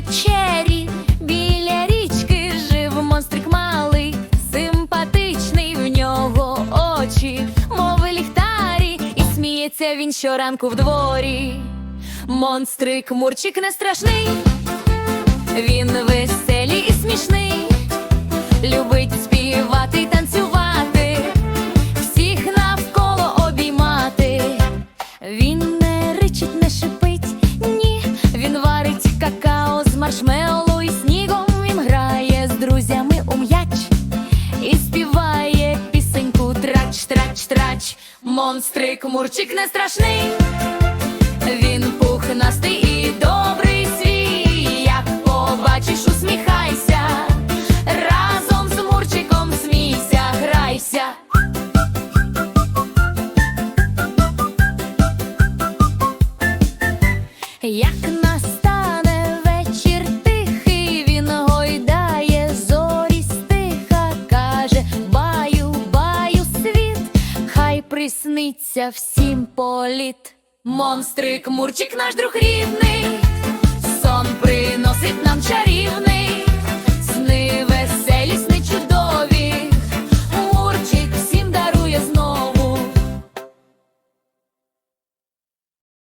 печері, біля річки жив монстрик малий, симпатичний в нього очі, мови ліхтарі, і сміється він щоранку в дворі. Монстрик мурчик не страшний, він веселий і смішний, любить співати і танцювати, всіх навколо обіймати. Він не ричить, не шипить. Маршмеллоу і снігом. Він грає з друзями у м'яч і співає пісеньку трач, трач, трач. Монстрик Мурчик не страшний. Він пухнастий і добрий свій. Як побачиш, усміхайся. Разом з Мурчиком смійся, грайся. Як хай присниться всім політ. Монстрик, Мурчик наш друг рідний,